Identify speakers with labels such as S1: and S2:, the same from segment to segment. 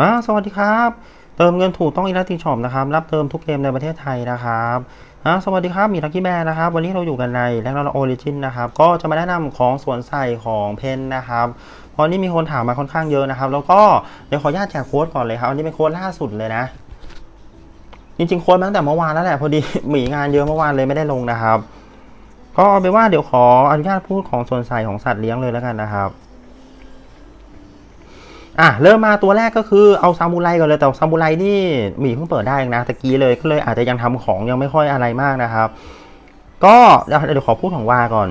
S1: อ่าสวัสดีครับ เติมเงินถูกต้องอีลัติช็อปนะครับรับเติมทุกเกมในประเทศไทยนะครับอ่าสวัสดีครับ มีทักกี้แบร์นะครับ วันนี้เราอยู่กันในแลกนาโอริจินนะครับ ก็จะมาแนะนำของสวนใส่ของเพนนะครับเพราะนี่มีคนถามมาค่อนข้างเยอะนะครับ แล้วก็เดี๋ยวขออนุญาตแจกโค้ดก่อนเลยครับ อันนี้เป็นโค้ดล่าสุดเลยนะ จริงๆโค้ดตั้งแต่เมื่อวานแล้วแหละ พอดีหมีงานเยอะเมื่อวานเลยไม่ได้ลงนะครับ ก็เอาเป็นว่าเดี๋ยวขออนุญาตพูดของส่วนใส่ของสัตว์เลี้ยงเลยแล้วกันนะครับ อะเริ่มมาตัวแรกก็คือเอาซามูไรก่อนเลยแต่ซามูไรนี่หมีเพิ่งเปิดได้เองนะตะกี้เลยก็เลยอาจจะยังทำของยังไม่ค่อยอะไรมากนะครับ ก็เดี๋ยวเดี๋ยวขอพูดของวาก่อน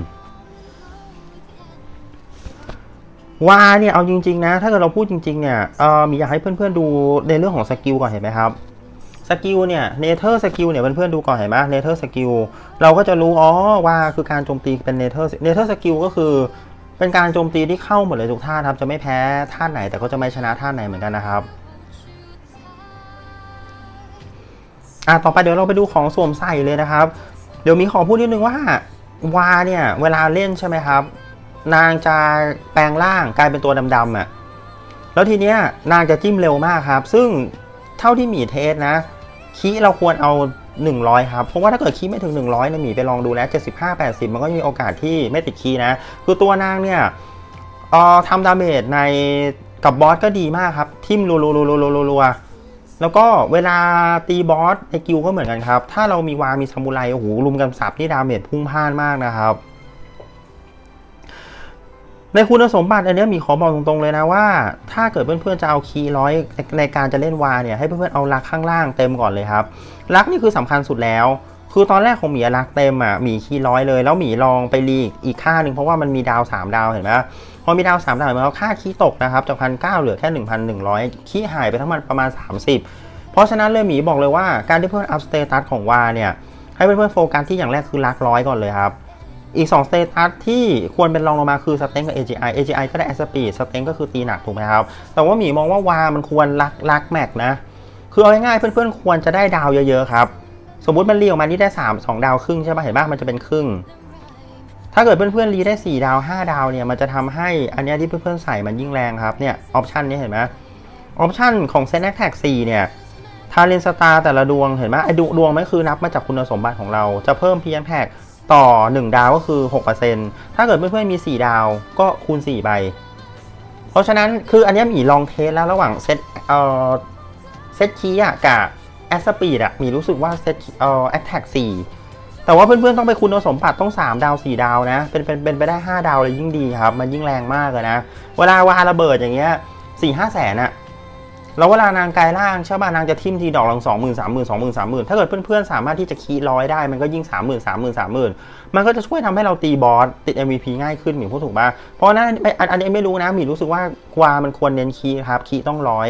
S1: วาเนี่ยเอาจริง ๆ นะ ถ้าเกิดเราพูดจริง ๆ เนี่ยเออมีอยากให้เพื่อนๆดูในเรื่องของสกิลก่อนเห็นไหมครับสกิลเนี่ยเนเธอร์สกิลเนี่ยเพื่อนๆดูก่อนเห็นไหมเนเธอร์สกิลเราก็จะรู้อ๋อว่าคือการโจมตีเป็นเนเธอร์เนเธอร์สกิลก็คือ เป็นการโจมตีที่เข้าหมดเลยทุกท่าครับ จะไม่แพ้ท่าไหนแต่ก็จะไม่ชนะท่าไหนเหมือนกันนะครับอะต่อไปเดี๋ยวเราไปดูของสวมใส่เลยนะครับ เดี๋ยวมีขอพูดนิดนึงว่าวาเนี่ยเวลาเล่นใช่ไหมครับ นางจะแปลงร่างกลายเป็นตัวดำๆอะแล้วทีเนี้ยนางจะจิ้มเร็วมากครับ ซึ่งเท่าที่มีเทสนะคีเราควรเอา 100 ครับเพราะว่าถ้าเกิดคีไม่ถึง 100นะหมีไปลองดูแล้ว75 80 มันก็มีโอกาสที่ไม่ติดคีนะ คือตัวนางเนี่ยเอ่อทำดาเมจในกับบอสก็ดีมากครับ ทิมรัวรัวรัวรัวรัวแล้วก็เวลาตีบอสในกิลก็เหมือนกันครับ ถ้าเรามีวามีซามูไรโอ้โหรุมกันสับนี่ดาเมจพุ่งพ่านมากนะครับ ในคุณสมบัติอันนี้มีขอบอกตรงๆเลยนะว่า ถ้าเกิดเพื่อนๆจะเอาคีย์ร้อยในการจะเล่นวาเนี่ยให้เพื่อนๆเอาลักข้างล่างเต็มก่อนเลยครับลักนี่คือสำคัญสุดแล้ว คือตอนแรกของหมีลักเต็มอะหมีคีย์ร้อยเลย แล้วหมีลองไปรีอีกค่าหนึ่งเพราะว่ามันมีดาว 3 ดาวเห็นไหมพอมีดาว 3 ดาวเห็นไหมว่าค่าคีย์ตกนะครับจากพันเก้าเหลือแค่ 1,100 คีย์หายไปทั้งมันประมาณ 30 เพราะฉะนั้นเลยหมีบอกเลยว่าการที่เพื่อนอัพสเตตัสของวาเนี่ยให้เพื่อนๆโฟกัสที่อย่างแรกคือลักร้อยก่อนเลยครับ อีก2สเตตัสที่ควรเป็นรองลงมาคือสเต็งกับ AGI AGI ก็ได้แอสปีดสเต็งก็คือตีหนักถูกไหมครับ แต่ว่าหมีมองว่าวามันควรลักลักแม็กนะ คือเอาง่ายๆเพื่อนๆ ควรจะได้ดาวเยอะๆครับ สมมุติมันรีออกมานี่ได้ 3 2 ดาวครึ่งใช่ป่ะเห็นป่ะมันจะเป็นครึ่ง ถ้าเกิดเพื่อนๆรีได้ 4 ดาว 5 ดาวเนี่ยมันจะทำให้อันนี้ที่เพื่อนๆใส่มันยิ่งแรงครับเนี่ยออปชันนี้เห็นไหมออปชันของเซนแท็ก4เนี่ยทาเลนสตาร์แต่ละดวงเห็นไหมไอ้ดวงไม่คือนับมาจากคุณสมบัติของเราจะเพิ่มพี n แท็ก ต่อ 1 ดาวก็คือ 6%ถ้าเกิดเพื่อนๆมี 4 ดาวก็คูณ4ไปเพราะฉะนั้นคืออันนี้มีลองเทสแล้วระหว่างเซตเอ่อเซตคีย์อะกับแอสปีดอะมีรู้สึกว่าเซตเอ่อแอตแทก4แต่ว่าเพื่อนๆต้องไปคุณสมบัติต้อง 3 ดาว 4 ดาวนะ เป็นเป็นเป็นไปได้ 5 ดาวเลยยิ่งดีครับ มันยิ่งแรงมากเลยนะ เวลาวาระเบิดอย่างเงี้ย4 5แสนอะ แล้วเวลานางกายร่างใช่ป่ะนางจะทิมทีดอกลังสองหมื่นสามหมื่นสองหมื่นสามหมื่นถ้าเกิดเพื่อนๆสามารถที่จะคีร้อยได้มันก็ยิ่งสามหมื่นสามหมื่นสามหมื่นมันก็จะช่วยทำให้เราตีบอสติด MVP ง่ายขึ้นหมีพูดถูกป่ะเพราะนั้นอันอันนี้ไม่รู้นะหมีรู้สึกว่ากวามันควรเน้นคีครับคีต้องร้อย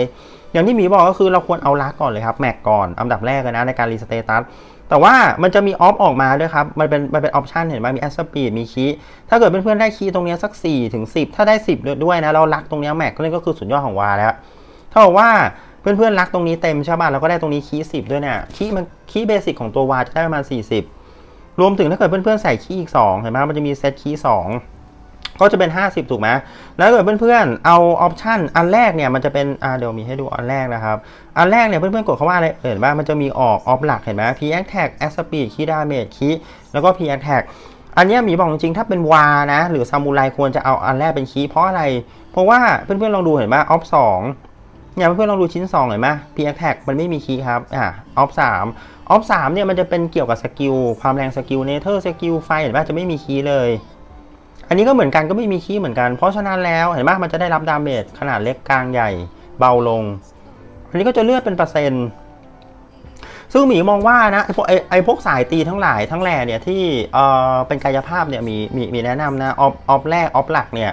S1: อย่างที่หมีบอกก็คือเราควรเอาลักก่อนเลยครับแม็กก่อนอันดับแรกเลยนะในการรีสเตตัสแต่ว่ามันจะมีออฟออกมาด้วยครับ มันเป็นมันเป็นออปชันเห็นไหมมีแอสปีดมีคีถ้าเกิดเพื่อนๆได้คีตรงนี้สัก4ถึง10 ถ้าได้ 10 ด้วยนะ เราลักตรงเนี้ยแม็กก็นี่ก็คือสุดยอดของวาแล้ว เท่ากับว่าเพื่อนๆรักตรงนี้เต็มใช่ป่ะแล้วก็ได้ตรงนี้คีสิบด้วยเนี่ยคีมันคีเบสิกของตัววาจะได้ประมาณ 40 รวมถึงถ้าเกิดเพื่อนๆใส่คีอีก 2 เห็นไหมมันจะมีเซตคีย์2ก็จะเป็น 50 ถูกไหมแล้วถ้าเกิดเพื่อนๆเอาออปชันอันแรกเนี่ยมันจะเป็นอ่าเดี๋ยวมีให้ดูอันแรกนะครับ อันแรกเนี่ยเพื่อนๆกดคาว่าอะไรเห็นป่ะมันจะมีออกออฟหลักเห็นไหม P attack a s p eed คีย์ดาเมจคีแล้วก็ P attack อันนี้หมีบอกจริงๆ ถ้าเป็นวานะ หรือซามูไรควรจะเอาอันแรกเป็นคีเพราะอะไร เพราะว่าเพื่อนๆลองดูเห็นป่ะออฟสอง เนี่ยเพื่อนๆลองดูชิ้น2เห็นไหม P attack มันไม่มีคีย์ครับ อะ off 3 off 3เนี่ยมันจะเป็นเกี่ยวกับสกิลความแรงสกิลเนเธอร์สกิลไฟเห็นไหมจะไม่มีคีย์เลย อันนี้ก็เหมือนกันก็ไม่มีคีย์เหมือนกัน เพราะฉะนั้นแล้วเห็นไหมมันจะได้รับดาเมจขนาดเล็กกลางใหญ่เบาลง อันนี้ก็จะเลือดเป็นเปอร์เซ็นต์ซึ่งหมีมองว่านะไอพวกไอ้ไอพวกสายตีทั้งหลายทั้งแหล่เนี่ยที่เอ่อเป็นกายภาพเนี่ยมีมีมีแนะนำนะออฟออฟแรกออฟหลักเนี่ย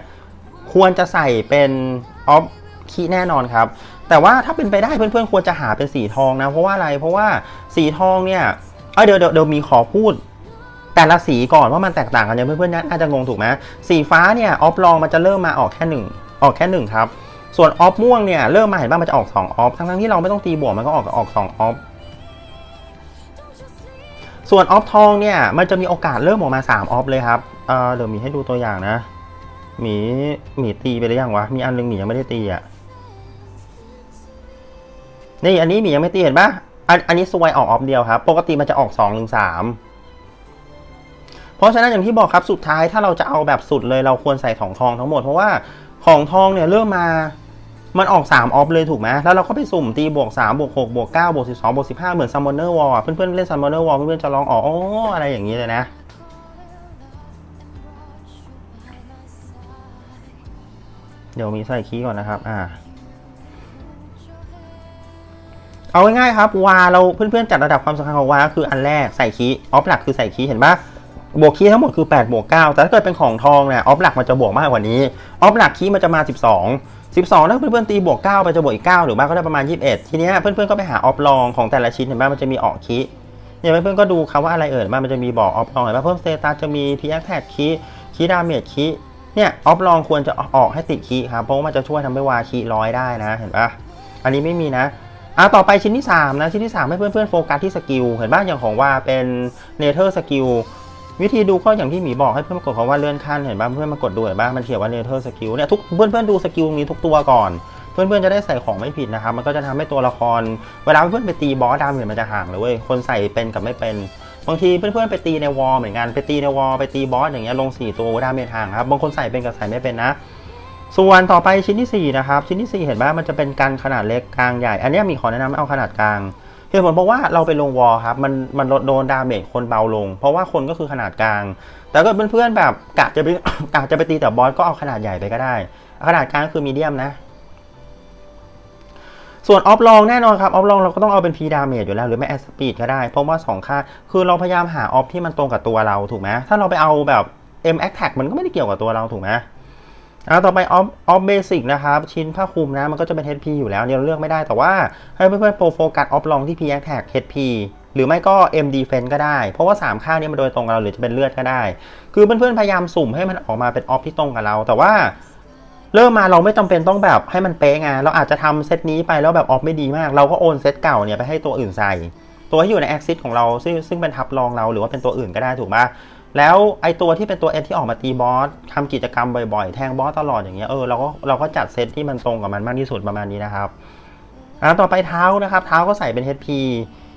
S1: ควรจะใส่เป็นออฟ คีย์แน่นอนครับ แต่ว่าถ้าเป็นไปได้เพื่อนๆควรจะหาเป็นสีทองนะ เพราะว่าอะไรเพราะว่าสีทองเนี่ยเอยเดี๋ยวเดี๋ยวมีขอพูดแต่ละสีก่อนว่ามันแตกต่างกันเนี่ยเพื่อนๆน่าจะงงถูกไหมสีฟ้าเนี่ยออฟลองมันจะเริ่มมาออกแค่หนึ่งออกแค่หนึ่งครับส่วนออฟม่วงเนี่ยเริ่มมาเห็นป่ะมันจะออก2ออฟทั้งๆที่เราไม่ต้องตีบวกมันก็ออกออก2ออฟส่วนออฟทองเนี่ยมันจะมีโอกาสเริ่มออกมา3ออฟเลยครับเเดี๋ยวมีให้ดูตัวอย่างนะ หมีหมีตีไปหรือยังวะ มีอันนึงหมียังไม่ได้ตีอะ นี่อันนี้หมียังไม่ตีเห็นปะอันอันนี้สวยออกออฟเดียวครับ ปกติมันจะออก2องถึงสามเพราะฉะนั้นอย่างที่บอกครับสุดท้ายถ้าเราจะเอาแบบสุดเลยเราควรใส่ของทองทั้งหมด เพราะว่าของทองเนี่ยเริ่มมามันออก 3 ออฟเลยถูกไหมแล้วเราก็ไปสุ่มตีบวก 3 บวก 6 บวก 9 บวก 12 บวก 15 เหมือน Summoner Wall อะเพื่อนๆเล่น Summoner Wall เพื่อนๆจะลองออกอ๋ออะไรอย่างนี้เลยนะ เดี๋ยวมีใส่คีย์ก่อนนะครับ อ่า เอาง่ายๆครับวาเราเพื่อนๆจัดระดับความสำคัญของวาคืออันแรกใส่คีย์ออฟหลักคือใส่คีย์เห็นปะบวกคีย์ทั้งหมดคือ8บวก9แต่ถ้าเกิดเป็นของทองเนี่ยออฟหลักมันจะบวกมากกว่านี้ออฟหลักคีย์มันจะมา 12 12ถ้าเพื่อนๆตีบวก9ไปจะบวกอีก9หรือมากก็ได้ประมาณ 21 ทีเนี้ยเพื่อนๆก็ไปหาออฟลองของแต่ละชิ้นเห็นปะมันจะมีออกคีย์เนี่ยเพื่อนๆก็ดูคำว่าอะไรเอ่ยมันจะมีบอกออฟลองเห็นปะเพิ่มสเตตัสจะมีพีแอคแท็กคีย์คีย์ดาเมจคีย์ เนี่ยออฟลองควรจะออกให้ติดคีครับ เพราะว่ามันจะช่วยทำให้วาคีร้อยได้นะเห็นปะอันนี้ไม่มีนะอะต่อไปชิ้นที่ 3 นะ ชิ้นที่ 3 ให้เพื่อนๆโฟกัสที่สกิลเห็นบ้างอย่างของว่าเป็นเนเธอร์สกิลวิธีดูก็อย่างที่หมีบอกให้เพื่อนมากดคำว่าเลื่อนขั้นเห็นบ้างเพื่อนมากดดูเห็นบ้างมันเขียนว่าเนเธอร์สกิลเนี่ยทุกเพื่อนๆดูสกิลนี้ทุกตัวก่อน เพื่อนๆจะได้ใส่ของไม่ผิดนะครับมันก็จะทำให้ตัวละคร เวลาเพื่อนไปตีบอสดาเมจมันจะห่างเลยเว้ยคนใส่เป็นกับไม่เป็น บางทีเพื่อนๆไปตีในวอลเหมือนกันไปตีในวอลไปตีบอสอย่างเงี้ยลง 4 ตัวดาเมจห่างครับบางคนใส่เป็นกับใส่ไม่เป็นนะ ส่วนต่อไปชิ้นที่ 4 นะครับ ชิ้นที่ 4 เห็นไหมมันจะเป็นการขนาดเล็กกลางใหญ่ อันนี้มีขอแนะนำให้เอาขนาดกลางเหตุผลเพราะว่าเราไปลงวอลครับมันมันลดโดนดาเมจคนเบาลง เพราะว่าคนก็คือขนาดกลาง แต่ก็เพื่อนๆแบบกะจะไปกะจะไปตีแต่บอสก็เอาขนาดใหญ่ไปก็ได้ขนาดกลางคือมีเดียมนะ ส่วนออฟลองแน่นอนครับออฟลองเราก็ต้องเอาเป็นพีดาเมจอยู่แล้วหรือไม่แอสปีดก็ได้ เพราะว่า 2 ค่า คือเราพยายามหาออฟที่มันตรงกับตัวเราถูกไหมถ้าเราไปเอาแบบ M a t t a c มันก็ไม่ได้เกี่ยวกับตัวเราถูกไหมอ่าต่อไปออฟออฟเบสิกนะครับ ชิ้นผ้าคลุมนะ มันก็จะเป็น HP อยู่แล้วเนี่ยเราเลือกไม่ได้แต่ว่า ให้เพื่อนๆโปรโฟกัสออฟลองที่ P Attack HP หรือไม่ก็ M Defense ก็ได้ เพราะว่า 3 ค่านี้มันโดยตรงกับเราหรือจะเป็นเลือดก็ได้ คือเพื่อนๆพยายามสุ่มให้มันออกมาเป็นออฟที่ตรงกับเรา แต่ว่า เริ่มมาเราไม่จำเป็นต้องแบบให้มันเป๊ะไงเราอาจจะทำเซตนี้ไปแล้วแบบออฟไม่ดีมาก เราก็โอนเซตเก่าเนี่ยไปให้ตัวอื่นใส่ ตัวที่อยู่ในแอคซิสของเราซึ่งซึ่งเป็นทับรองเราหรือว่าเป็นตัวอื่นก็ได้ถูกไหมแล้วไอตัวที่เป็นตัวเอที่ออกมาตีบอสทำกิจกรรมบ่อยๆ แทงบอสตลอดอย่างเงี้ยเออเราก็เราก็จัดเซตที่มันตรงกับมันมากที่สุดประมาณนี้นะครับอ่าต่อไปเท้านะครับเท้าก็ใส่เป็น HP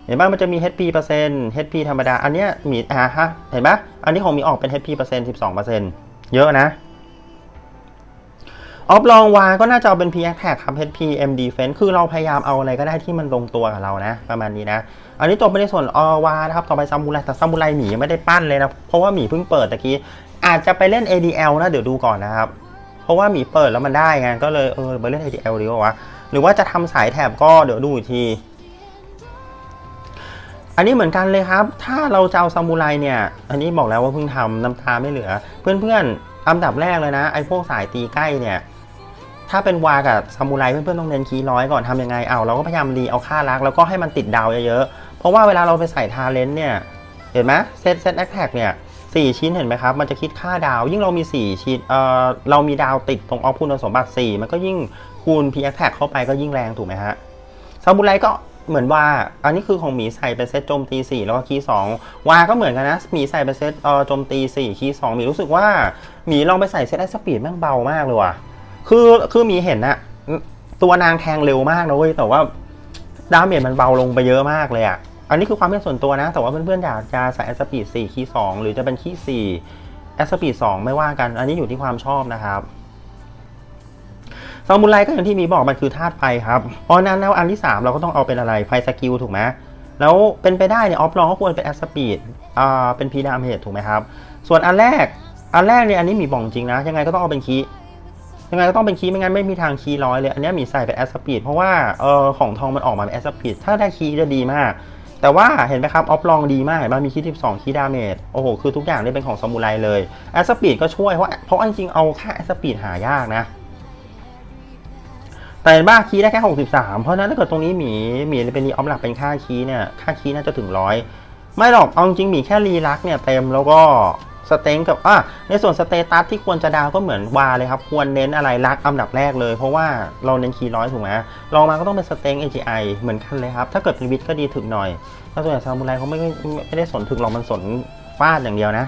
S1: เห็นป่ะมันจะมี HP เปอร์เซ็นต์ HP ธรรมดา อันเนี้ยมีอ่าฮะเห็นปะอันนี้ของมีออกเป็น HP เปอร์เซ็นต์12เปอร์เซ็นต์เยอะนะ ออฟลองวาก็น่าจะเอาเป็น P Attack ครับ HP M Defense คือเราพยายามเอาอะไรก็ได้ที่มันลงตัวกับเรานะ ประมาณนี้นะ อันนี้จบไปในส่วนอวานะครับ ต่อไปซามูไรแต่ซามูไรหมียังไม่ได้ปั้นเลยนะ เพราะว่าหมีเพิ่งเปิดตะกี้อาจจะไปเล่น ADL นะ เดี๋ยวดูก่อนนะครับ เพราะว่าหมีเปิดแล้วมันได้ไงก็เลยเออไปเล่น ADL ดีกว่าหรือว่าจะทำสายแถบก็เดี๋ยวดูอีกทีอันนี้เหมือนกันเลยครับ ถ้าเราจะเอาซามูไรเนี่ย อันนี้บอกแล้วว่าเพิ่งทำน้ำตาไม่เหลือ เพื่อนๆอันดับแรกเลยนะไอ้พวกสายตีใกล้เนี่ย ถ้าเป็นวากับซามูไรเพื่อนๆต้องเน้นคีย์ร้อยก่อนทำยังไงเอาเราก็พยายามรีเอาค่ารัก แล้วก็ให้มันติดดาวเยอะๆ เพราะว่าเวลาเราไปใส่ทาเลนต์เนี่ย เห็นไหมเซตเซตแอคแท็กเนี่ยสี่ชิ้นเห็นไหมครับ มันจะคิดค่าดาว ยิ่งเรามี 4 ชิ้นเอ่อเรามีดาวติดตรงออฟคุณสมบัติ 4 มันก็ยิ่งคูณพีแอคแท็กเข้าไปก็ยิ่งแรงถูกไหมฮะซามูไรก็เหมือนว่า อันนี้คือของหมีใส่เป็นเซตโจมตี 4 แล้วก็คีย์2วาก็เหมือนกันนะหมีใส่เป็นเซตเอ่อโจมตี 4 คีย์2หมีรู้สึกว่าหมีลองไปใส่เซตไอสปีดแม่งเบามากเลยว่ะ คือคือมีเห็นนะตัวนางแทงเร็วมากนะเว้ยแต่ว่าดาเมจมันเบาลงไปเยอะมากเลยอะอันนี้คือความเป็นส่วนตัวนะ แต่ว่าเพื่อนๆอยากจะใส่แอสปีด4คีย์2หรือจะเป็นคีย์4แอสปีด2ไม่ว่ากัน อันนี้อยู่ที่ความชอบนะครับซามูไรก็อย่างที่มีบอกมันคือธาตุไฟครับ เพราะนั้นแล้วอันที่ 3 เราก็ต้องเอาเป็นอะไรไฟสกิลถูกไหมแล้วเป็นไปได้เนี่ยออฟลองก็ควรเป็นแอสปีดอ่าเป็นพีดามเฮดถูกไหมครับ ส่วนอันแรกอันแรกเนี่ยอันนี้มีบอกจริงนะ ยังไงก็ต้องเอาเป็นคี ยังไงก็ต้องเป็นคีย์ไม่งั้นไม่มีทางคีย์ร้อยเลย อันนี้มีใส่เป็นแอสปีดเพราะว่าเออของทองมันออกมาเป็นแอสปีดถ้าได้คีย์จะดีมาก แต่ว่าเห็นไหมครับ ออฟลองดีมากเห็นมีคีย์12 คีย์ดาเมจโอ้โห คือทุกอย่างนี่เป็นของซามูไรเลยแอสปีดก็ช่วยเพราะเพราะจริงๆเอาค่าแอสปีดหายากนะแต่บ้าคีย์ได้แค่ 63 เพราะนั้นถ้าเกิดตรงนี้หมีหมีเป็นนีออฟหลักเป็นค่าคีย์เนี่ยค่าคีย์น่าจะถึงร้อยไม่หรอกเอาจริงๆหมีแค่รีลักเนี่ยเต็มแล้วก็ สเต็งกับอะในส่วนสเตตัสที่ควรจะดาวก็เหมือนวาเลยครับ ควรเน้นอะไรรักอันดับแรกเลย เพราะว่าเราเน้นคีย์ร้อยถูกไหมลองมาก็ต้องเป็นสเต็ง AGI เหมือนกันเลยครับ ถ้าเกิดเป็นวิทก็ดีถึงหน่อยถ้าส่วนใหญ่ซามูไรเขาไม่ไม่ไม่ได้สนถึงหรอกมันสนฟาดอย่างเดียวนะ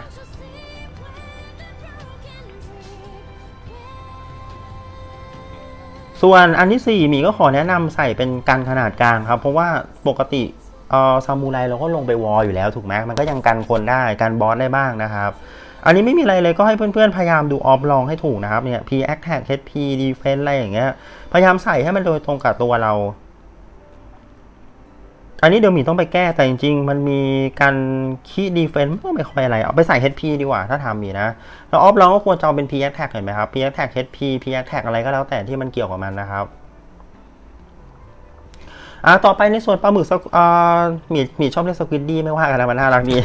S1: สส่วนอันที่สี่หมีก็ขอแนะนำใส่เป็นกันขนาดกลางครับ เพราะว่าปกติ เออซามูไรเราก็ลงไปวอลอยู่แล้วถูกไหมมันก็ยังกันคนได้กันบอสได้บ้างนะครับ อันนี้ไม่มีอะไรเลยก็ให้เพื่อนๆ พยายามดูออฟลองให้ถูกนะครับเนี่ย P Attack HP Defense อะไรอย่างเงี้ยพยายามใส่ให้มันโดยตรงกับตัวเรา อันนี้เดี๋ยวหมีต้องไปแก้แต่จริง ๆ มันมีการคีดีเฟนซ์ไม่ค่อยอะไร เอาไปใส่ HP ดีกว่าถ้าทำมีนะ แล้วออฟลองก็ควรจะเอาเป็น P Attack เห็นไหมครับ P Attack HP P Attack อะไรก็แล้วแต่ที่มันเกี่ยวกับมันนะครับ อ่าต่อไปในส่วนปลาหมึกอ่าหมีหมีชอบเรียกสควิดดี้ไม่ว่ากันนะมันน่ารักดี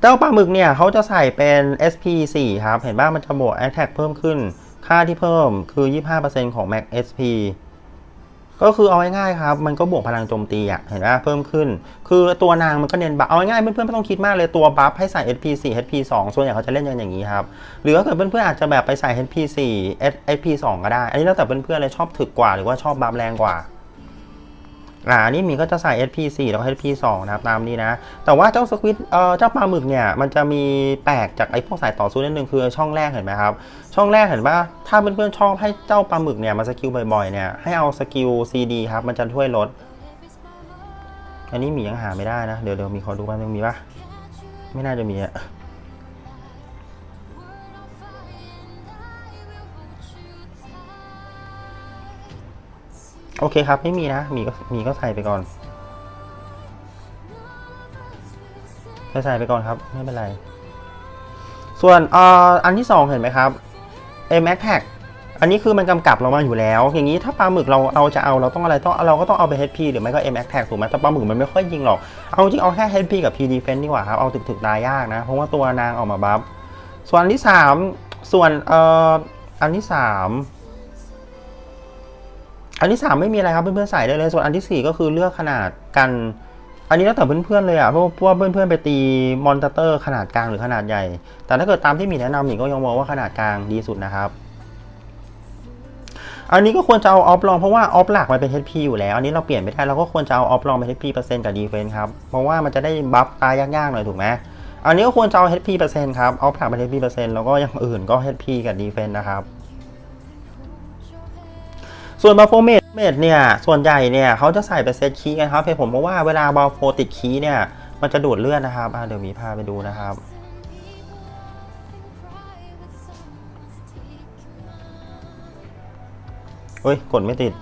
S1: เจ้าปลาหมึกเนี่ยเขาจะใส่เป็น SP 4 ครับ เห็นว่างมันจะบวก Attack เพิ่มขึ้น ค่าที่เพิ่มคือ 25%ของ Max SP ก็คือเอาง่ายๆครับ มันก็บวกพลังโจมตีอะเห็นไหมเพิ่มขึ้น คือตัวนางมันก็เน้นบัฟเอาง่ายๆเพื่อนๆไม่ต้องคิดมากเลยตัวบัฟให้ใส่ HP 4 HP 2 ส่วนใหญ่เขาจะเล่นกันอย่างนี้ครับ หรือถ้าเกิดเพื่อนๆอาจจะแบบไปใส่ HP 4 HP 2 ก็ได้ อันนี้แล้วแต่เพื่อนๆเลยชอบถึกกว่าหรือว่าชอบบัฟแรงกว่า อ่าอันนี้มีก็จะใส่ SP4 แล้วก็ SP2 นะครับตามนี้นะ แต่ว่าเจ้าสควิตเอ่อเจ้าปลาหมึกเนี่ย มันจะมีแปลกจากไอ้พวกสายต่อสู้นิดนึงคือช่องแรกเห็นไหมครับ ช่องแรกเห็นว่าถ้าเพื่อนๆชอบให้เจ้าปลาหมึกเนี่ยมาสกิลบ่อยๆเนี่ยให้เอาสกิล CD ครับ มันจะช่วยลด อันนี้มียังหาไม่ได้นะ เดี๋ยวเดี๋ยวมีขอดูแป๊บนึงมีปะไม่น่าจะมีอะ โอเคครับ ไม่มีนะ มีก็มีก็ใส่ไปก่อนใส่ใส่ไปก่อนครับ ไม่เป็นไร ส่วนออันที่สองเห็นไหมครับ a m a x Tag อันนี้คือมันกำกับเรามาอยู่แล้ว อย่างนี้ถ้าปลาหมึกเราเราจะเอาเราต้องอะไรต้องเราก็ต้องเอาไป HP หรือไม่ก็ m a x Tag ถูกไหมแต่ปลาหมึกมันไม่ค่อยยิงหรอก เอาจริงเอาแค่ HP กับ P Defense ดีกว่าครับ เอาถึกถึกตายยากนะ เพราะว่าตัวนางออกมาบัฟ ส่วนอันที่สามส่วนเอ่ออันที่สาม อันที่สามไม่มีอะไรครับเพื่อนๆใส่ได้เลย ส่วนอันที่สี่ก็คือเลือกขนาดกัน อันนี้แล้วแต่เพื่อนๆเลยอะเพราะเพราะว่าเพื่อนๆไปตีมอนเตอร์ขนาดกลางหรือขนาดใหญ่ แต่ถ้าเกิดตามที่มีแนะนำหมีก็ยังมองว่าขนาดกลางดีสุดนะครับอันนี้ก็ควรจะเอาออฟลองเพราะว่าออฟหลักมันเป็น HP อยู่แล้ว อันนี้เราเปลี่ยนไม่ได้เราก็ควรจะเอาออฟลองเป็น HP เปอร์เซ็นต์กับดีเฟนส์ครับ เพราะว่ามันจะได้บัฟตายยากๆหน่อยถูกไหมอันนี้ก็ควรจะเอา HP เปอร์เซ็นต์ครับออฟหลักเป็น HP เปอร์เซ็นต์แล้วก็อย่างอื่นก็ HP กับดีเฟนส์นะครับ ส่วนบาโฟเมดเมดเนี่ย ส่วนใหญ่เนี่ยเขาจะใส่เป็นเซตคีกันครับเพผมเพราะว่าเวลาบัฟโฟติดคีเนี่ย มันจะดูดเลือดนะครับเดี๋ยวมีพาไปดูนะครับเฮ้ย กดไม่ติด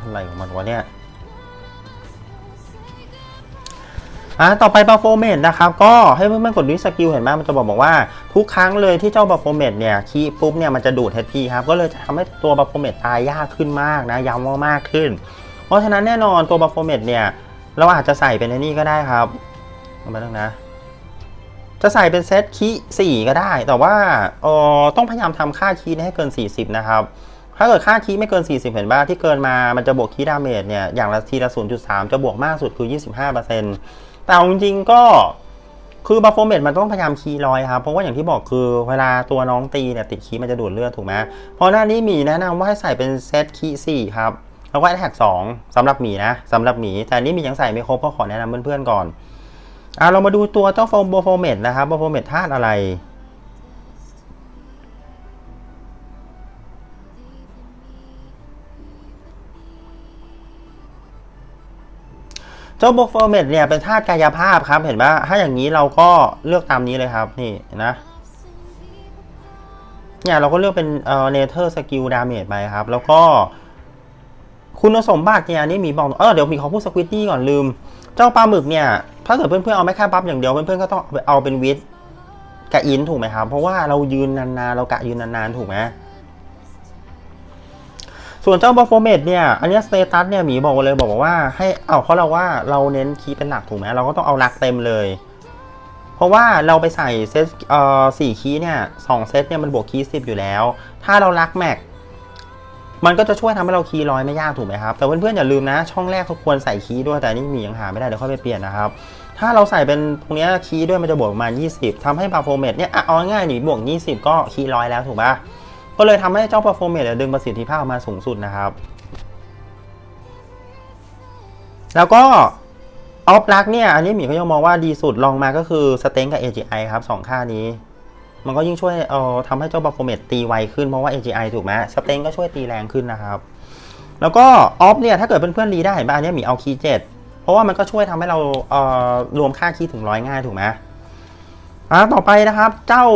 S1: อะไรของมันวะเนี่ยอะต่อไปบัฟโฟเมดนะครับก็ให้เพื่อนๆกดดิสกิลเห็นไหมมันจะบอกบอกว่า ทุกครั้งเลยที่เจ้าบัฟโฟเมดเนี่ยคีปุ๊บเนี่ยมันจะดูด HP ครับก็เลยจะทำให้ตัวบัฟโฟเมดตายยากขึ้นมากนะย้ำว่ามากขึ้น เพราะฉะนั้นแน่นอนตัวบัฟโฟเมดเนี่ยเราอาจจะใส่เป็นไอ้นี่ก็ได้ครับเอามาตั้งนะจะใส่เป็นเซตคีสี่ก็ได้ แต่ว่าเออต้องพยายามทำค่าคีให้เกิน 40 นะครับ ถ้าเกิดค่าคีย์ไม่เกิน 40 เห็นป่ะที่เกินมามันจะบวกคีย์ดาเมจเนี่ยอย่างละทีละ 0.3 จะบวกมากสุดคือ 25%แต่เอาจริงๆก็คือบัฟโฟเมตมันต้องพยายามคีย์ลอยครับ เพราะว่าอย่างที่บอกคือเวลาตัวน้องตีเนี่ยติดคีย์มันจะดูดเลือดถูกไหมเพราะหน้านี้มีแนะนำว่าให้ใส่เป็นเซตคีย์4ครับ แล้วก็แท็ก2สำหรับหมีนะสำหรับหมี แต่นี้มียังใส่ไม่ครบก็ขอแนะนำเพื่อนๆก่อนอะเรามาดูตัวเจ้าโฟมโบโฟเมตนะครับโบโฟเมตธาตุอะไร เจ้าโบโฟร์เมตเนี่ยเป็นธาตุกายภาพครับ เห็นไหมถ้าอย่างนี้เราก็เลือกตามนี้เลยครับ นี่นะเนี่ยเราก็เลือกเป็นเอ่อเนเธอร์สกิลดาเมจไปครับ แล้วก็ คุณสมบัติเนี่ยนี่มีบอกเออเดี๋ยวมีขอพูดสควิตตี้ก่อนลืม เจ้าปลาหมึกเนี่ย ถ้าเกิดเพื่อนๆเอาไม่แค่บัฟอย่างเดียวเพื่อนๆก็ต้องเอาเป็นวิทกับอินถูกไหมครับ เพราะว่าเรายืนนานๆเรากะยืนนานๆถูกไหม ส่วนเจ้าบัฟโฟเมดเนี่ย อันนี้สเตตัสเนี่ยหมีบอกเลยบอกว่าให้เอาเพราเราว่าเราเน้นคีย์เป็นหลักถูกไหมเราก็ต้องเอาลักเต็มเลย เพราะว่าเราไปใส่เซตเอ่อสี่คีย์เนี่ยสองเซตเนี่ยมันบวกคีย์สิบอยู่แล้ว ถ้าเราลักแม็กมันก็จะช่วยทำให้เราคีย์ร้อยไม่ยากถูกไหมครับ แต่เพื่อนๆอย่าลืมนะ ช่องแรกทุกควรใส่คีย์ด้วยแต่นี่มียังหาไม่ได้เดี๋ยวค่อยไปเปลี่ยนนะครับ ถ้าเราใส่เป็นตรงเนี้ยคีย์ด้วยมันจะบวกประมาณ 20ทำให้ performance เนี่ยอะเอาง่ายหนีบวก 20 ก็คีย์ร้อยแล้วถูกปะ ก็เลยทำให้เจ้า performance เนี่ยดึงประสิทธิภาพออกมาสูงสุดนะครับ แล้วก็ออฟลักเนี่ย อันนี้หมีก็ยังมองว่าดีสุดลองมาก็คือสเต็งกับ AGI ครับสองค่านี้ มันก็ยิ่งช่วยเอ่อทำให้เจ้า performance ตีไวขึ้น เพราะว่า AGI ถูกไหมสเต็งก็ช่วยตีแรงขึ้นนะครับแล้วก็ออฟเนี่ยถ้าเกิดเพื่อนๆรีได้เห็นป่ะอันนี้หมีเอาคีย์เจ็ดเพราะว่ามันก็ช่วยทำให้เราเอ่อรวมค่าคีย์ถึงร้อยง่ายถูกไหม อ่าต่อไปนะครับเจ้า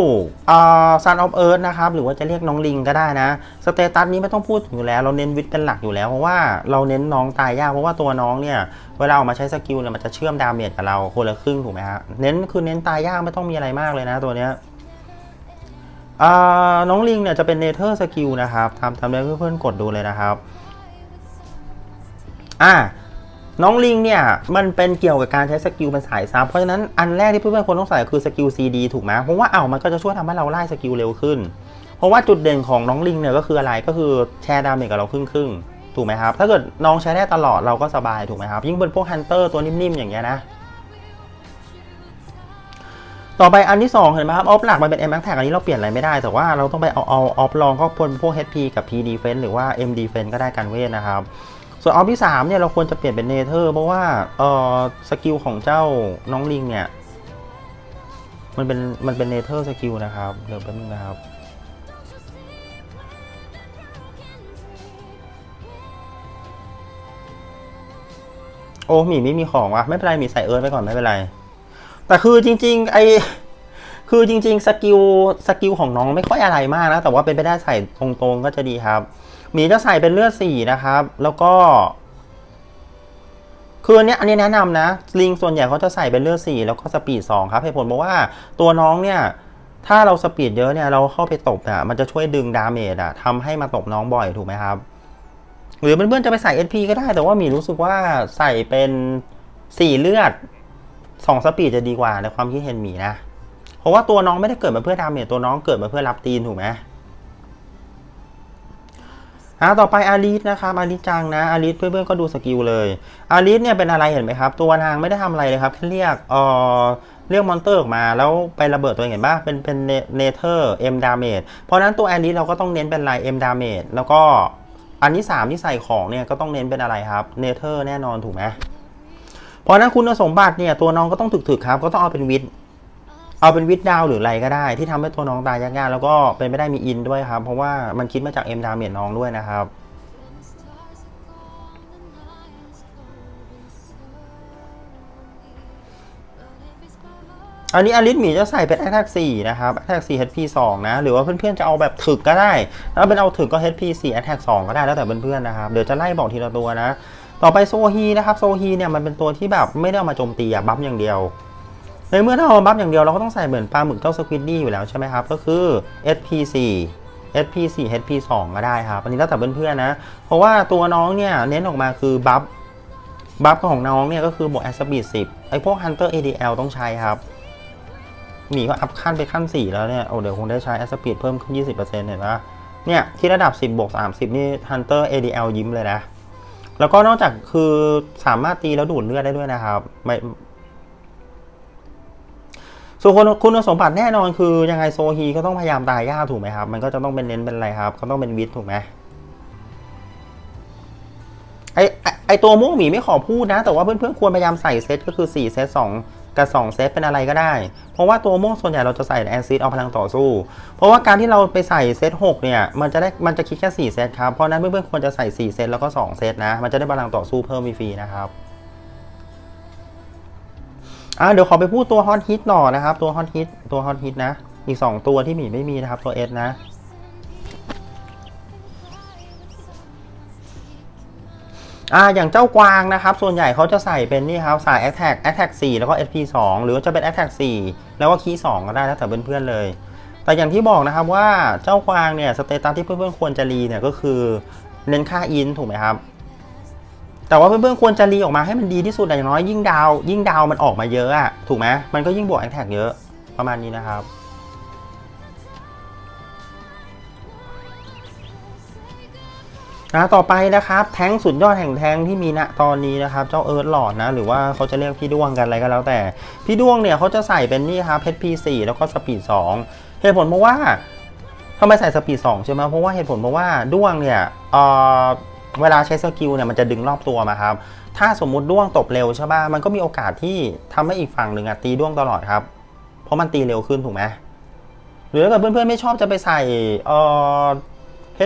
S1: เอ่อ Sun of Earth นะครับหรือว่าจะเรียกน้องลิงก็ได้นะสเตตัสนี้ไม่ต้องพูดอยู่แล้ว เราเน้นวิทย์เป็นหลักอยู่แล้ว เพราะว่าเราเน้นน้องตายยากเพราะว่าตัวน้องเนี่ยเวลาออกมาใช้สกิลเนี่ยมันจะเชื่อมดาเมจกับเราคนละครึ่งถูกไหมฮะเน้นคือเน้นตายยากไม่ต้องมีอะไรมากเลยนะตัวเนี้ยอ่าน้องลิงเนี่ยจะเป็นเนเธอร์สกิลนะครับทำทำได้เพื่อนๆกดดูเลยนะครับอ่า น้องลิงเนี่ยมันเป็นเกี่ยวกับการใช้สกิลเป็นสายซับเพราะฉะนั้นอันแรกที่เพื่อนๆควรต้องใส่คือสกิล CD ถูกไหมเพราะว่าเอามันก็จะช่วยทำให้เราไล่สกิลเร็วขึ้น เพราะว่าจุดเด่นของน้องลิงเนี่ยก็คืออะไรก็คือแชร์ดาเมจกับเราครึ่งครึ่งๆถูกไหมครับ ถ้าเกิดน้องใช้ได้ตลอดเราก็สบายถูกไหมครับ ยิ่งเป็นพวกฮันเตอร์ตัวนิ่มๆ อย่างเงี้ยนะ ต่อไปอันที่ 2 เห็นไหมครับ ออฟหลักมันเป็น M Max Tag อันนี้เราเปลี่ยนอะไรไม่ได้ แต่ว่าเราต้องไปเอาเอาออฟลองก็พลพวก HP กับ P Defense หรือว่า M Defense ก็ได้กันเวทนะครับ ส่วนออฟที่3เนี่ยเราควรจะเปลี่ยนเป็นเนเธอร์เพราะว่าเออสกิลของเจ้าน้องลิงเนี่ย มันเป็นมันเป็นเนเธอร์สกิลนะครับเดี๋ยวแป๊บนึงนะครับโอ้หมีไม่มีของวะไม่เป็นไรมีใส่เอิร์ธไปก่อนไม่เป็นไร แต่คือจริง ๆ ไอคือจริง ๆ สกิลสกิลของน้องไม่ค่อยอะไรมากนะ แต่ว่าเป็นไปได้ใส่ตรงๆก็จะดีครับ หมีจะใส่เป็นเลือดสี่นะครับ แล้วก็ คืออันนี้อันนี้แนะนำนะ ลิงส่วนใหญ่เขาจะใส่เป็นเลือดสี่แล้วก็สปีดสองครับเหตุผลเพราะว่าตัวน้องเนี่ย ถ้าเราสปีดเยอะเนี่ยเราเข้าไปตบอะมันจะช่วยดึงดาเมจอะทำให้มาตบน้องบ่อยถูกไหมครับ หรือเพื่อนๆจะไปใส่ SP ก็ได้ แต่ว่าหมีรู้สึกว่าใส่เป็นสี่เลือดสองสปีดจะดีกว่าในความคิดเห็นหมีนะ เพราะว่าตัวน้องไม่ได้เกิดมาเพื่อดาเมจตัวน้องเกิดมาเพื่อรับตีนถูกไหม อ่าต่อไปอาริสนะครับอาริสจังนะอาริสเพื่อนๆก็ดูสกิลเลยอาริสเนี่ยเป็นอะไรเห็นไหมครับ ตัวนางไม่ได้ทำอะไรเลยครับแค่เรียกเอ่อเรียกมอนเตอร์ออกมาแล้วไประเบิดตัวเองเห็นปะเป็นเป็นเนเธอร์เอ็มดาเมจเพราะนั้นตัวอาริสเราก็ต้องเน้นเป็นลายเอ็มดาเมจแล้วก็อันที่3ที่ใส่ของเนี่ยก็ต้องเน้นเป็นอะไรครับเนเธอร์แน่นอนถูกไหมเพราะฉะนั้นคุณสมบัติเนี่ยตัวน้องก็ต้องถึกๆครับก็ต้องเอาเป็นวิท เอาเป็นวิทดาวหรืออะไรก็ได้ ที่ทำให้ตัวน้องตายยากๆแล้วก็เป็นไม่ได้มีอินด้วยครับ เพราะว่ามันคิดมาจากเอ็มดาเมจน้องด้วยนะครับอันนี้อลิสหมีจะใส่เป็น Attack 4นะครับ Attack 4 HP 2นะ หรือว่าเพื่อนๆจะเอาแบบถึกก็ได้ แล้วเป็นเอาถึกก็ HP 4 Attack 2ก็ได้แล้วแต่เพื่อนๆนะครับ เดี๋ยวจะไล่บอกทีละตัวนะ ต่อไปโซฮีนะครับ โซฮีเนี่ยมันเป็นตัวที่แบบไม่ได้เอามาโจมตีอะบัฟอย่างเดียว ในเมื่อถ้าเอาบัฟอย่างเดียวเราก็ต้องใส่เหมือนปลาหมึกเจ้าสควิดดี้อยู่แล้วใช่ไหมครับก็คือ SP 4 SP 4 HP 2 ก็ได้ครับอันนี้แล้วแต่เพื่อนๆนะ เพราะว่าตัวน้องเนี่ยเน้นออกมาคือบัฟบัฟของน้องเนี่ยก็คือบวกแอสปีด10ไอพวก Hunter ADL ต้องใช้ครับหมีก็อัพขั้นไปขั้น 4 แล้วเนี่ยโอ้เดี๋ยวคงได้ใช้ a อสปีดเพิ่มขึ้น 20%เห็นปะเนี่ยที่ระดับ 10บวก30 นี่ Hunter ADL ยิ้มเลยนะ แล้วก็นอกจากคือสามารถตีแล้วดูดเลือดได้ด้วยนะครับไม่ ส่วนคุณคุณสมบัติแน่นอนคือยังไงโซฮีก็ต้องพยายามตายยากถูกไหมครับ มันก็จะต้องเป็นเน้นเป็นอะไรครับก็ต้องเป็นวิทถูกไหมไอไอ้ตัวม่วงหมีไม่ขอพูดนะ แต่ว่าเพื่อนๆควรพยายามใส่เซตก็คือ 4 เซต2กับ 2 เซตเป็นอะไรก็ได้ เพราะว่าตัวม่วงส่วนใหญ่เราจะใส่แอนซิดเอาพลังต่อสู้ เพราะว่าการที่เราไปใส่เซต6เนี่ยมันจะได้มันจะคิดแค่ 4 เซตครับ เพราะนั้นเพื่อนๆควรจะใส่ 4 เซตแล้วก็ 2 เซตนะ มันจะได้พลังต่อสู้เพิ่มฟรีนะครับ อ่าเดี๋ยวขอไปพูดตัวฮอตฮิตต่อนะครับ ตัวฮอตฮิตตัวฮอตฮิตนะ อีก 2 ตัวที่หมีไม่มีนะครับ ตัวเอสนะ อ่าอย่างเจ้ากวางนะครับ ส่วนใหญ่เขาจะใส่เป็นนี่ครับ สาย Attack Attack 4 แล้วก็ SP 2 หรือจะเป็น Attack 4 แล้วก็คีย์2ก็ได้แล้วแต่เพื่อนๆเลย แต่อย่างที่บอกนะครับว่าเจ้ากวางเนี่ยสเตตัสที่เพื่อนๆควรจะรีเนี่ยก็คือเน้นค่าอินถูกไหมครับ แต่ว่าเพื่อนๆควรจะรีออกมาให้มันดีที่สุดอย่างน้อยยิ่งดาวยิ่งดาวมันออกมาเยอะอะถูกไหมมันก็ยิ่งบวก Attack เยอะประมาณนี้นะครับนะต่อไปนะครับแท้งสุดยอดแห่งแท้งที่มีณตอนนี้นะครับ เจ้าเอิร์ธหลอดนะ หรือว่าเขาจะเรียกพี่ด้วงกันอะไรก็แล้วแต่ พี่ด้วงเนี่ยเขาจะใส่เป็นนี่ครับ HP4 แล้วก็สปีด2เหตุผลเพราะว่าทำไมใส่สปีด2ใช่ไหมเพราะว่าเหตุผลเพราะว่าด้วงเนี่ยเอ่อ เวลาใช้สกิลเนี่ยมันจะดึงรอบตัวมาครับ ถ้าสมมุติด้วงตบเร็วใช่ป่ะ มันก็มีโอกาสที่ทำให้อีกฝั่งหนึ่งอะตีด้วงตลอดครับ เพราะมันตีเร็วขึ้นถูกไหมหรือถ้าเกิดเพื่อนๆไม่ชอบจะไปใส่เอ่อ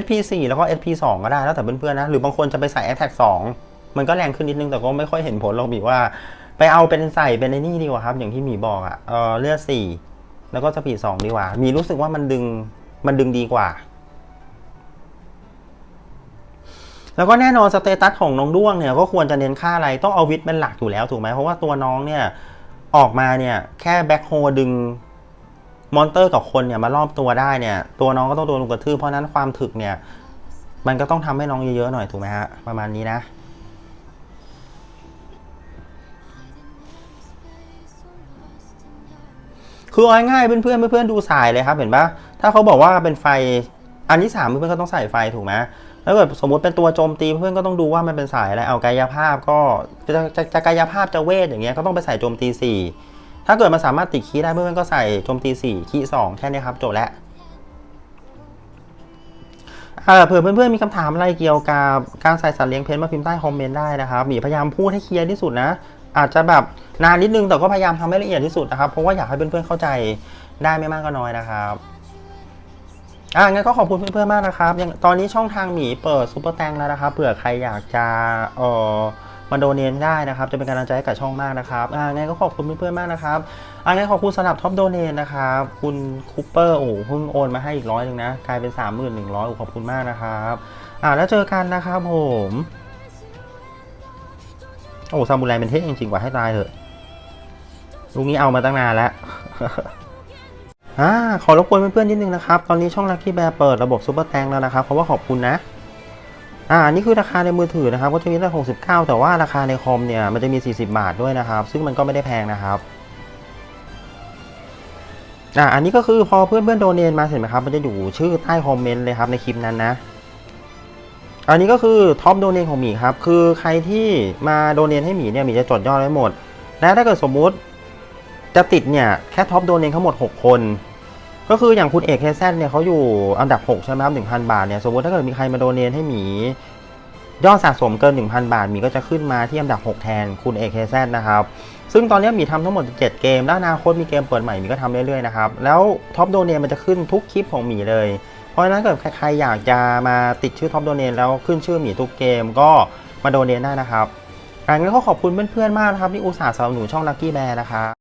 S1: HP4 แล้วก็ SP2 ก็ได้แล้วแต่เพื่อนๆนะ หรือบางคนจะไปใส่ Attack 2 มันก็แรงขึ้นนิดนึงแต่ก็ไม่ค่อยเห็นผลหรอกบีว่า ไปเอาเป็นใส่เป็นในนี่ดีกว่าครับ อย่างที่หมีบอกอะ่ะเออเลือด4แล้วก็สปีด2ดีกว่า มีรู้สึกว่ามันดึงมันดึงดีกว่า แล้วก็แน่นอนสเตตัสของน้องด้วงเนี่ยก็ควรจะเน้นค่าอะไรต้องเอาวิทย์เป็นหลักอยู่แล้วถูกไหมเพราะว่าตัวน้องเนี่ยออกมาเนี่ยแค่แบ็คโฮดึงมอนเตอร์กับคนเนี่ยมารอบตัวได้เนี่ย ตัวน้องก็ต้องโดนลุกกระทืบเพราะนั้นความถึกเนี่ย มันก็ต้องทำให้น้องเยอะๆหน่อยถูกไหมฮะ ประมาณนี้นะ คือเอาง่ายๆเพื่อนๆเพื่อนๆดูสายเลยครับ เห็นปะถ้าเขาบอกว่าเป็นไฟอันที่สามเพื่อนๆก็ต้องใส่ไฟถูกไหม แล้วเกิดสมมติเป็นตัวโจมตีเพื่อนก็ต้องดูว่ามันเป็นสายอะไรเอากายภาพก็จะจะจะกายภาพจะเวทอย่างเงี้ยก็ต้องไปใส่โจมตีสี่ถ้าเกิดมันสามารถติดคีย์ได้เพื่อนก็ใส่โจมตี 4 คีย์2แค่นี้ครับจบแล้วเผื่อเพื่อนๆมีคำถามอะไรเกี่ยวกับการใส่สัตว์เลี้ยงเพนมาพิมพ์ใต้คอมเมนต์ได้นะครับหมีพยายามพูดให้เคลียร์ที่สุดนะ อาจจะแบบนานนิดนึงแต่ก็พยายามทำให้ละเอียดที่สุดนะครับเพราะว่าอยากให้เพื่อนๆเข้าใจได้ไม่มากก็น้อยนะครับ อ่างั้นก็ขอบคุณเพื่อนๆมากนะครับยังตอนนี้ช่องทางหมีเปิดซูเปอร์แตงแล้วนะครับเผื่อใครอยากจะเอ่อมาโดเนทได้นะครับ จะเป็นกำลังใจให้กับช่องมากนะครับอ่างั้นก็ขอบคุณเพื่อนๆมากนะครับอ่างั้นขอบคุณสำหรับท็อปโดเนทนะครับ คุณคูเปอร์โอ้เพิ่งโอนมาให้อีกร้อยหนึ่งนะ กลายเป็น 3 1 1 0 0โอ้ขอบคุณมากนะครับอ่าแล้วเจอกันนะครับผมโอ้ซามูไรเป็นเท่จริงๆกว่ะให้ตายเถอะลูกนี้เอามาตั้งนานแล้ว อ่าขอรบกวนเพื่อนๆนิดนึงนะครับ ตอนนี้ช่อง Lucky Bear เปิดระบบซูเปอร์แตงแล้วนะครับเพราะว่าขอบคุณนะ อ่านี่คือราคาในมือถือนะครับ ก็จะมีตั้ง69แต่ว่าราคาในคอมเนี่ยมันจะมี40บาทด้วยนะครับ ซึ่งมันก็ไม่ได้แพงนะครับอ่าอันนี้ก็คือพอเพื่อนๆโดเนนมาเสร็จไหมครับ มันจะอยู่ชื่อใต้คอมเมนต์เลยครับในคลิปนั้นนะ อันนี้ก็คือท็อปโดเนนของหมีครับ คือใครที่มาโดเนนให้หมีเนี่ยหมีจะจดยอดไว้หมด และถ้าเกิดสมมุติ จะติดเนี่ยแค่ท็อปโดนเนนทั้งหมด 6 คน ก็คืออย่างคุณเอกเคแซนเนี่ยเขาอยู่อันดับ 6 ใช่ไหมครับ1,000บาทเนี่ยสมมติถ้าเกิดมีใครมาโดเนให้หมียอดสะสมเกิน 1,000 บาทหมีก็จะขึ้นมาที่อันดับ 6 แทนคุณเอกเคแซนะครับ ซึ่งตอนนี้หมีทำทั้งหมด 7 เกม แล้วอนาคตมีเกมเปิดใหม่หมีก็ทำเรื่อยๆนะครับ แล้วท็อปโดเนมันจะขึ้นทุกคลิปของหมีเลย เพราะฉะนั้นเกิดใครอยากจะมาติดชื่อท็อปโดเนแล้วขึ้นชื่อหมีทุกเกมก็มาโดเนได้นะครับอันนี้ก็ขอบคุณเพื่อนๆมากนะครับที่อุตส่าห์สนับสนุนช่อง Lucky Bear นะครับ